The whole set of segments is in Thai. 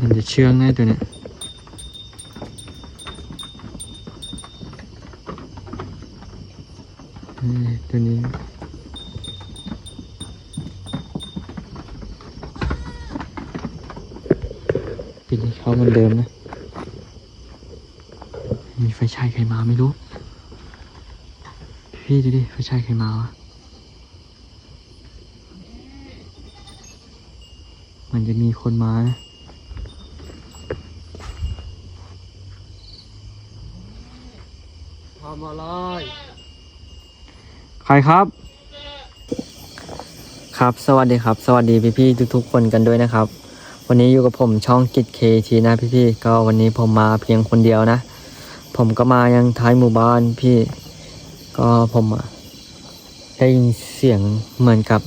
มันจะเชื่องง่ายตัวเนี้ยเฮ้ยตัวนี้ปิดให้เขาเหมือนเดิมนะ มีไฟฉายใครมาไม่รู้ พี่ดูดิไฟฉายใครมาวะ มันจะมีคนมานะทำอะไรใครครับ ครับ สวัสดีครับ สวัสดีพี่ๆทุกๆ คนกันด้วยนะครับ วันนี้อยู่กับผมช่องกิจเคทีนะพี่ๆก็วันนี้ผมมาเพียงคนเดียวนะ ผมก็มายังท้ายหมู่บ้านพี่ ก็ผมอะได้ยินเสียงเหมือนกับ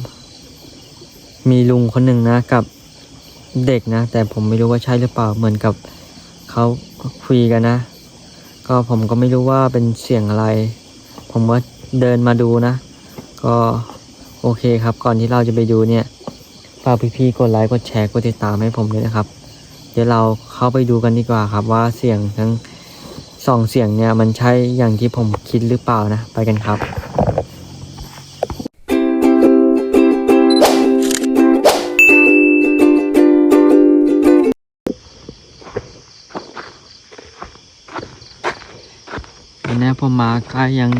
มีลุงคนหนึ่งนะกับ เด็กนะ แต่ผมไม่รู้ว่าใช่หรือเปล่าเหมือนกับเขาคุยกันนะ ก็ผมก็ไม่รู้ว่าเป็นเสียงอะไร ผมก็เดินมาดูนะ ก็โอเคครับ ก่อนที่เราจะไปดูเนี่ยฝากพี่ๆกดไลค์กดแชร์กดติดตามให้ผมด้วยนะครับ เดี๋ยวเราเข้าไปดูกันดีกว่าครับว่าเสียงทั้งสองเสียงเนี่ยมันใช่อย่างที่ผมคิดหรือเปล่านะ ไปกันครับ ผมมาใกล้ยัง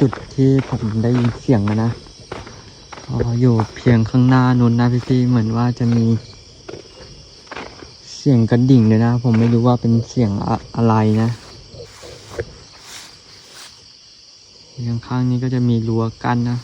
จุดที่ผมได้ยินเสียงนะอยู่เพียงข้างหน้านู้นนะพี่ๆเหมือนว่าจะมีเสียงกระดิ่งเลยนะ ผมไม่รู้ว่าเป็นเสียงอะอะไรนะข้างๆนี้ก็จะมีรั้วกั้นนะ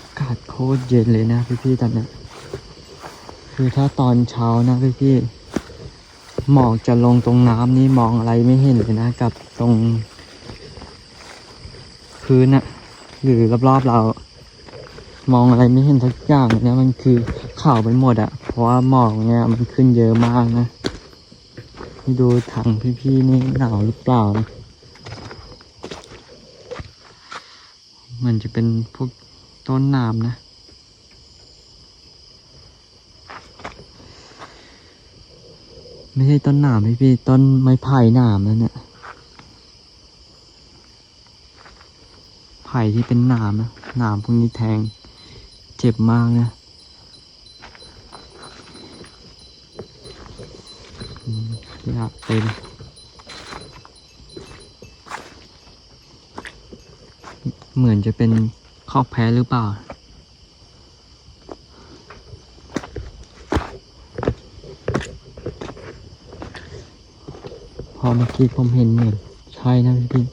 อากาศโคตร เย็นเลยนะพี่ๆตอนนี้คือถ้าตอนเช้านะพี่ๆหมอกจะลงตรงน้ำนี่มองอะไรไม่เห็นเลยนะ กับตรงพื้นอะหรือรอบๆเรา มองอะไรไม่เห็นสักอย่างเลยนะมันคือขาวไปหมดอะเพราะว่าหมอกเนี่ยมันขึ้นเยอะมากนะนี่ดูถังพี่ๆนี่หนาวหรือเปล่านะมันจะเป็นพวกต้นหนามนะ ไม่ใช่ต้นหนามพี่พี่ต้นไม้ไผ่หนามนั่นเนี่ยไผ่ที่เป็นหนามนะหนามพวกนี้แทงเจ็บมากนะยากเต็มเหมือนจะเป็นคอกแพ้หรือเปล่า เมื่อกี้ผมเห็นเหมือนใช่นะพี่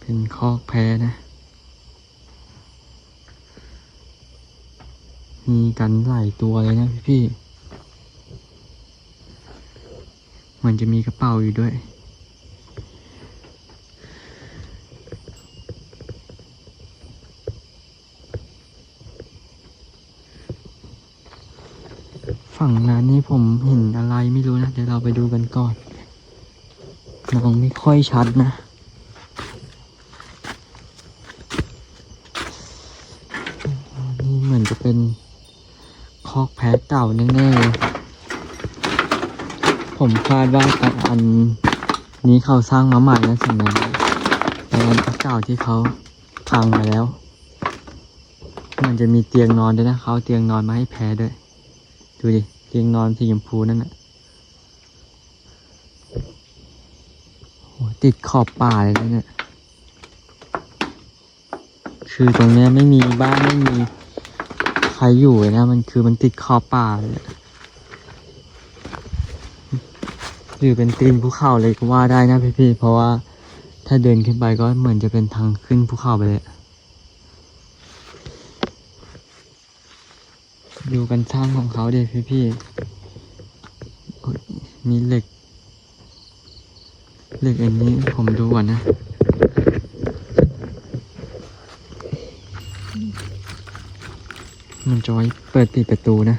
เป็นคอกแพ้นะ มีกันหลายตัวเลยนะพี่พี่เหมือนจะมีกระเป๋าอยู่ด้วยฝั่งนั้นนี่ผมเห็นอะไรไม่รู้นะ เดี๋ยวเราไปดูกันก่อน มองไม่ค่อยชัดนะ นี่เหมือนจะเป็นคอกแพะเก่าแน่ๆเลยผมคาดว่าอันนี้เขาสร้างมาใหม่นะสมัยแต่อันเก่าที่เขาพังไปแล้ว มันจะมีเตียงนอนด้วยนะเขาเตียงนอนมาให้แพ้ด้วย ดูดิ เตียงนอนสีชมพูนั่นนะโห ติดขอบป่าเลยนะเนี่ย คือตรงเนี้ยไม่มีบ้านไม่มีใครอยู่เลยนะ มันคือมันติดขอบป่าเลยหรือเป็นตีนภูเขาเลยก็ว่าได้นะพี่ๆ เพราะว่าถ้าเดินขึ้นไปก็เหมือนจะเป็นทางขึ้นภูเขาไปเลยดูกันสร้างของเขาเด็พี่พี่ๆ มีเหล็ก เหล็กอันนี้ผมดูก่อนนะ มันจะไว้เปิดปิดประตูนะ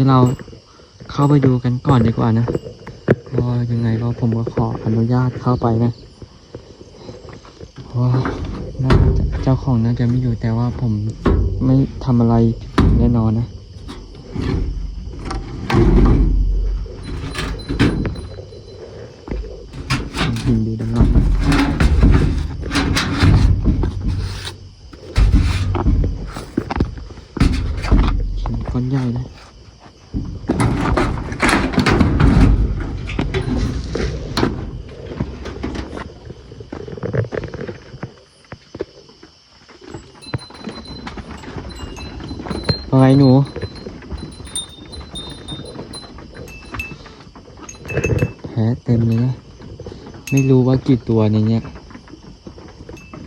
ที่เราเข้าไปดูกันก่อนดีกว่านะเพราะว่ายังไงก็ผมก็ขออนุญาตเข้าไปนะเพราะว่าน่าจะเจ้าของน่าจะไม่อยู่แต่ว่าผมไม่ทำอะไรแน่นอนนะ ยินดีด้านนอกนะหินก้อนใหญ่นะ ว่าไง หนูแผลเต็มเลยนะไม่รู้ว่ากี่ตัวในเนี้ย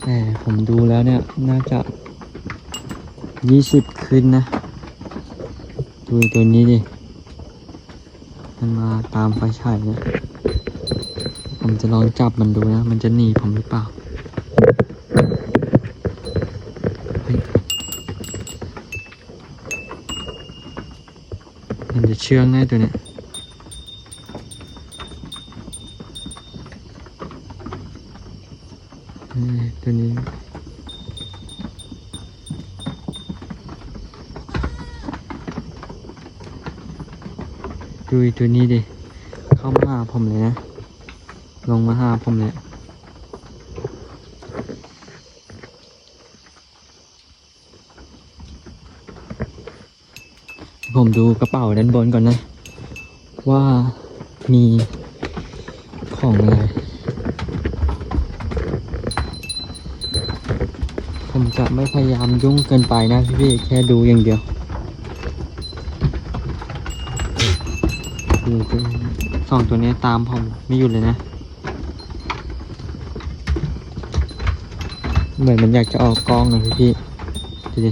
แต่ผมดูแล้วเนี่ย น่าจะยี่สิบขึ้นนะ ดูตัวนี้ดิ มันมาตามไฟฉายเนี่ย ผมจะลองจับมันดูนะ มันจะหนีผมหรือเปล่า เฮ้ย มันจะ เชื่องแน่ตัวเนี้ยตัวนี้ดูตัวนี้ดิ เข้ามาหาผมเลยนะ ลงมาหาผมเลย ผมดูกระเป๋าด้านบนก่อนนะ ว่ามีของอะไรผมจะไม่พยายามยุ่งเกินไปนะพี่ๆแค่ดูอย่างเดียวดูสองตัวนี้ตามผมไม่หยุดเลยนะ เหมือนมันอยากจะออกกล้องนะพี่ๆดูดิ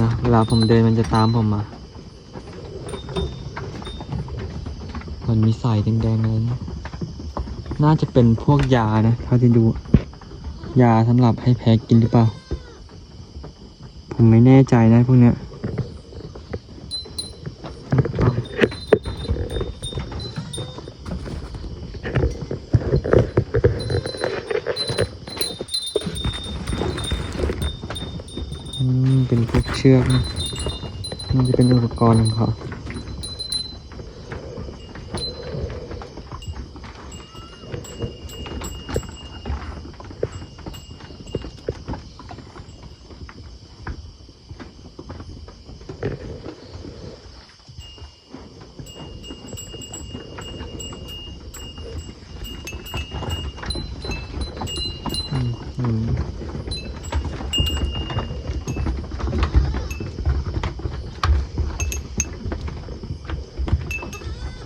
นะเวลาผมเดินมันจะตามผมมา มันมีสายแดงๆอะไรนะน่าจะเป็นพวกยานะเท่าที่ดู ยาสำหรับให้แพ้กินหรือเปล่า ผมไม่แน่ใจนะพวกเนี้ย เชือก มันจะเป็นอุปกรณ์ของเขาอืมอืม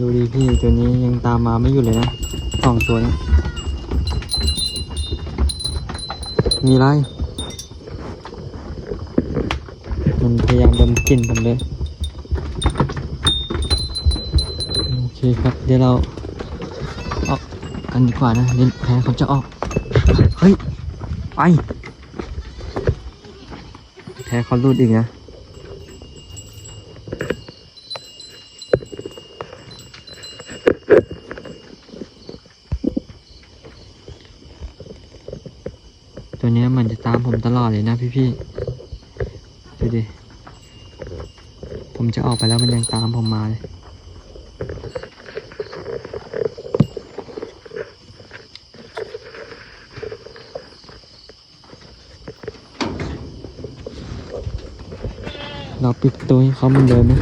ดูดีพี่ตัวนี้ยังตามมาไม่หยุดเลยนะสองตัวนี้มีไร มันพยายามดมกลิ่นผมเลย โอเคครับ เดี๋ยวเราออกกันดีกว่านะเดี๋ยวแพ้เขาจะออก เฮ้ย ไป แพ้เขารูดอีกนะ ตัวเนี้ยมันจะตามผมตลอดเลยนะ พี่ ดูดิ ผมจะออกไปแล้วมันยังตามผมมาเลย เราปิดประตูให้เขามือนเดินะ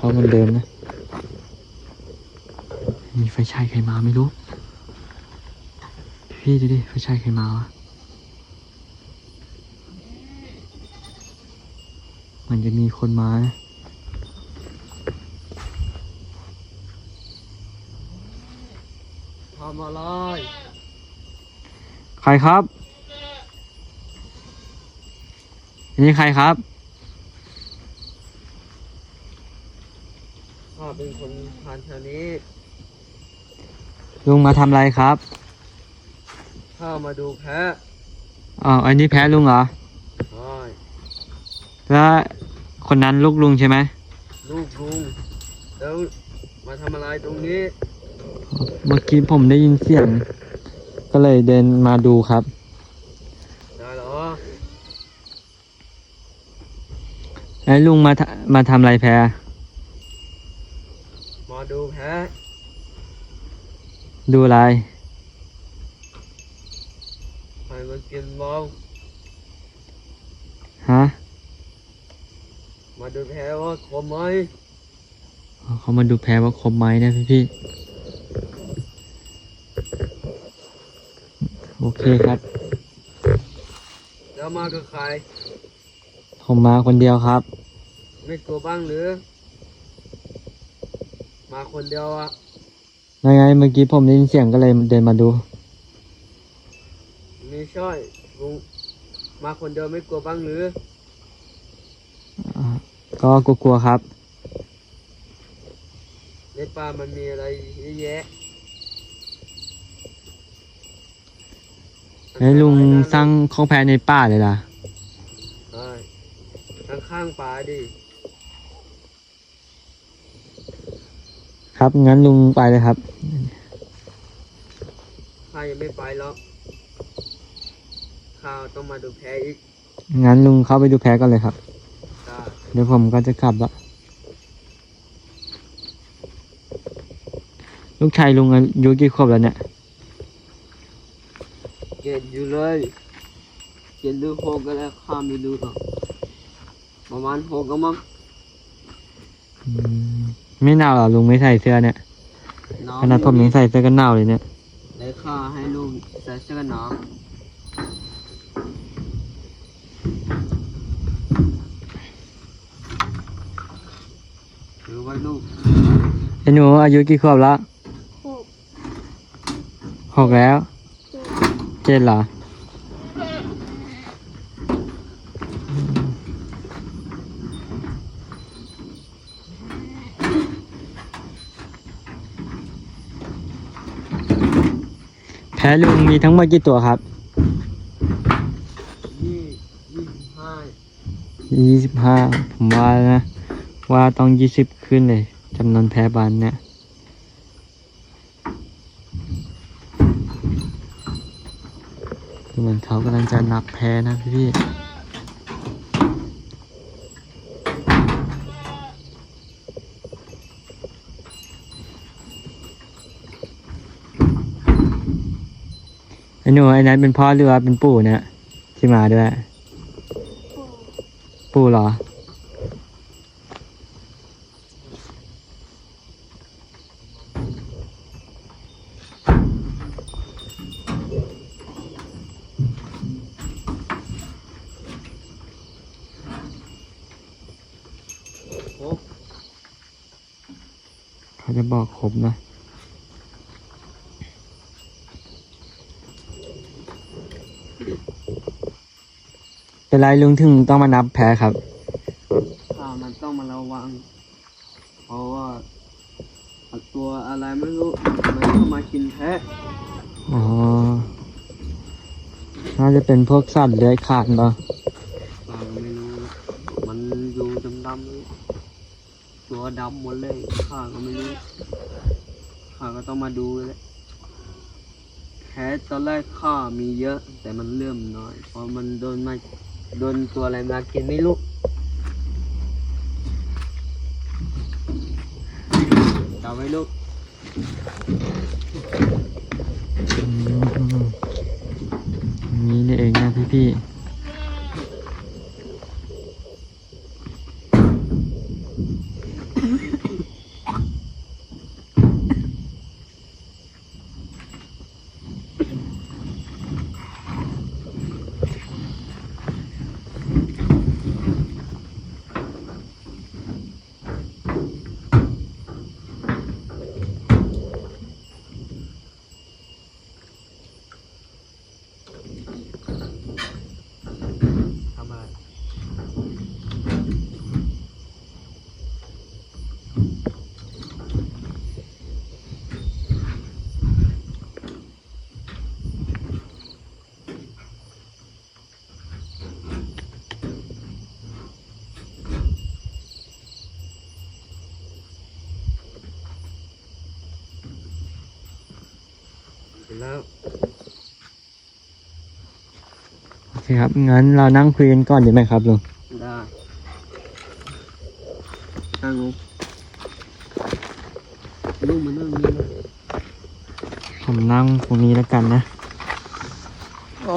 เข้าเหมือนเดิมนะ มีไฟฉายใครมาไม่รู้ พี่ดูดิไฟฉายใครมาวะมันจะมีคนมานะทำอะไร ใครครับอันนี่ใครครับ ข้าเป็นคนผ่านแถวนี้ ลุงมาทำอะไรครับ ข้ามาดูแพะอ๋ออันนี้แพ้ลุงเหรอ ใช่แล้วคนนั้นลูกลุงใช่ไหมลูกลุงแล้วมาทำอะไรตรงนี้ เมื่อกี้ผมได้ยินเสียง ก็เลยเดินมาดูครับ ได้เหรอ ไอ้ลุงมาทำมาทำอะไรแพ้มาดูแพะดูอะไร ให้มัน กินบ้างฮะมาดูแพะว่าคมไหมอ๋อเขามาดูแพ้ว่าครบไหมนะพี่พี่โอเคครับแล้วมากับใครผมมาคนเดียวครับ ไม่กลัวบ้างหรือ มาคนเดียวอะยังไงเมื่อกี้ผมได้ยินเสียงก็เลยเดินมาดู ไม่ใช่ลุงมาคนเดียวไม่กลัวบ้างหรืออ่าก็กลัวๆครับ ในป่ามันมีอะไรเยอะแยะไอ้ลุงสร้างข้องแพ้ในป่าเลยล่ะ ใช่ข้างข้างๆป่าดิครับงั้นลุงไปเลยครับ ข้ายังไม่ไปหรอก ข้าต้องมาดูแพะอีกงั้นลุงเข้าไปดูแพ้ก่อนเลยครับได้เดี๋ยวผมก็จะกลับละลูกชายลุงอายุกี่ขวบแล้วเนี่ยเก็บอยู่เลยเจ็ดหรือหกก็แล้วข้าไม่รู้หรอกประมาณหกก็มั้งอืมไม่หนาวเหรอลุงไม่ใส่เสื้อเนี่ยน้องขนาดผมยังใส่เสื้อกันหนาวเลยเนี่ยเลยข้าให้ลูกใส่เสื้อกันหนาว ถือไว้ลูกไอ้หนูอายุกี่ขวบล้วหกหกแล้วเจ็ดเจ็ดเหรอแพ้ลุงมีทั้งหมดกี่ตัวครับ ยี่ยี่สิบห้า ยี่สิบห้าผมว่านะ ว่าต้องยี่สิบขึ้นเลยจำนวนแพ้บานเนี่ยเหมือนเขากำลังจะนับแพ้นะพี่พี่ไอ้หนูไอ้นั้นเป็นพ่อหรือว่าเป็นปู่เนี่ยที่มาด้วย ปู่เหรอหกเขาจะบอกครบนะ เป็นไรลุงถึงต้องมานับแพ้ครับข้ามันต้องมาระวัง เพราะว่าตัวอะไรไม่รู้ มันเข้ามากินแพะอ๋อ น่าจะเป็นพวกสัตว์เลื้อยคลานเนาะข้าก็ไม่รู้มันอยู่ดำๆตัวดำหมดเลยข้าก็ไม่รู้ข้าก็ต้องมาดูเลยแพะตอนแรกข้ามีเยอะ แต่มันเริ่มน้อยเพราะมันโดนมา โดนตัวอะไรมากินไม่รู้จำไว้ลูกมอย่างนี้นี่เองนะพี่พี่ๆ แล้ว โอเคครับ งั้นเรานั่งคุยกันก่อนดีไหมครับลุง ได้นั่งลงลุงมานั่งนี่นะผมนั่งตรงนี้แล้วกันนะโอ้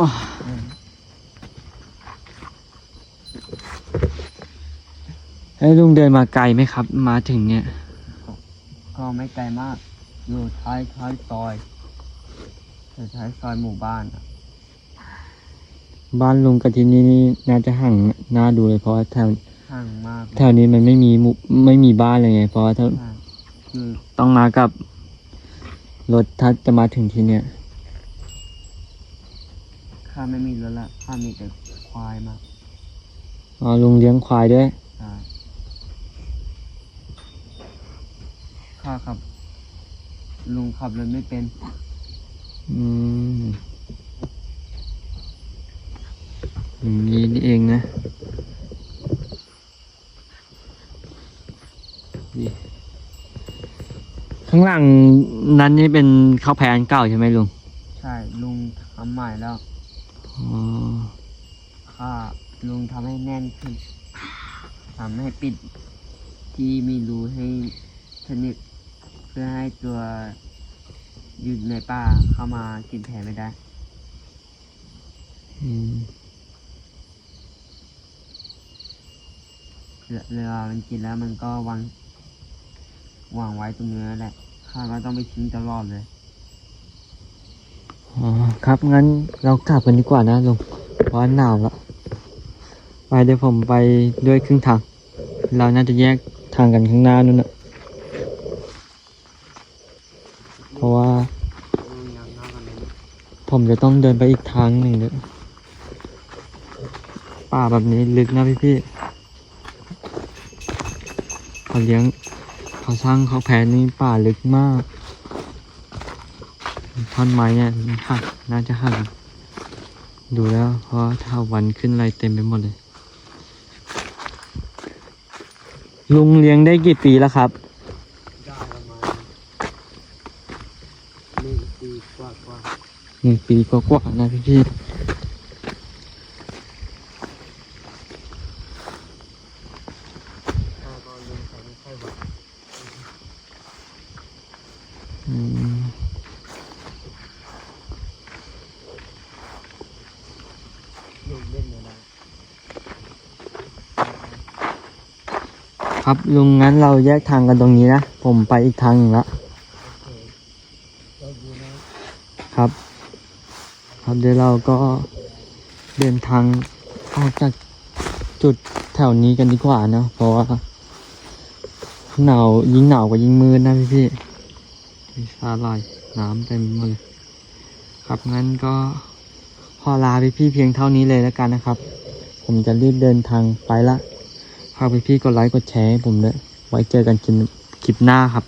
ให้ลุงเดินมาไกลไหมครับ มาถึงเนี่ย ก็ไม่ไกลมาก อยู่ท้ายท้ายซอย อยู่ท้ายซอยหมู่บ้านอะบ้านลุงกับที่นี่นี่น่าจะห่างน่าดูเลยเพราะว่าแถวห่างมากแถวนี้มันไม่มีหมู่ไม่มีบ้านเลยไง เพราะว่าถ้าใช่คือต้องมากับรถถ้าจะมาถึงที่เนี่ย ข้าไม่มีรถละข้ามีแต่ควายมาอ๋อลุงเลี้ยงควายด้วย ใช่ข้าขับ ลุงขับรถไม่เป็น อืมอย่างนี้นี่เองนะ นี่ ข้างหลังนั้นนี่เป็นข้าวแพนเก่าใช่ไหมลุง ใช่ ลุงทำใหม่แล้วอ๋อข้าลุงทำให้แน่นขึ้นทำให้ปิดที่มีรูให้สนิทเพื่อให้ตัว อยู่ในป่าเข้ามากินแผลไม่ได้ อืมเวเวลามันกินแล้วมันก็วางวางไว้ตรงเนื้อแหละข้าก็ต้องไปทิ้งตลอดเลย อ๋อครับงั้นเรากลับกันดีกว่านะลุงเพราะว่าหนาวแล้วไปเดี๋ยวผมไปด้วยครึ่งทาง เราน่าจะแยกทางกันข้างหน้านู่นนะเพราะว่า ลุงยังนั่งกันเลย ผมจะต้องเดินไปอีกทางหนึ่งเลยป่าแบบนี้ลึกนะพี่พี่ๆเขาเลี้ยงเขาสร้างเขาแพนนี่ป่าลึกมากท่อนไม้เนี่ยหักน่าจะหักดูแล้ว เพราะถ้าวันขึ้นอะไรเต็มไปหมดเลย ลุงเลี้ยงได้กี่ปีแล้วครับ ได้ประมาณหนึ่งปีกว่ากว่า หนึ่งปีกว่าๆนะพี่พี่ข้าก็ลุงเขาไม่ค่อยไหวๆอืมลุงเล่นอะไรครับลุงงั้นเราแยกทางกันตรงนี้นะ ผมไปอีกทางหนึ่งละ โอเคก็ดูนะ ครับ ครับ เดี๋ยวเราก็เดินทางออกจากจุดแถวนี้กันดีกว่านะเพราะว่าหนาวยิ่งหนาวกว่ายิ่งมืดนะพี่พี่ๆมีสาลายน้ำเต็มหมดเลยครับงั้นก็ขอลาพี่พี่ๆเพียงเท่านี้เลยแล้วกันนะครับ ผมจะรีบเดินทางไปละฝากพี่พี่ๆกดไลค์กดแชร์ให้ผมด้วยไว้เจอกันคลิปหน้าครับ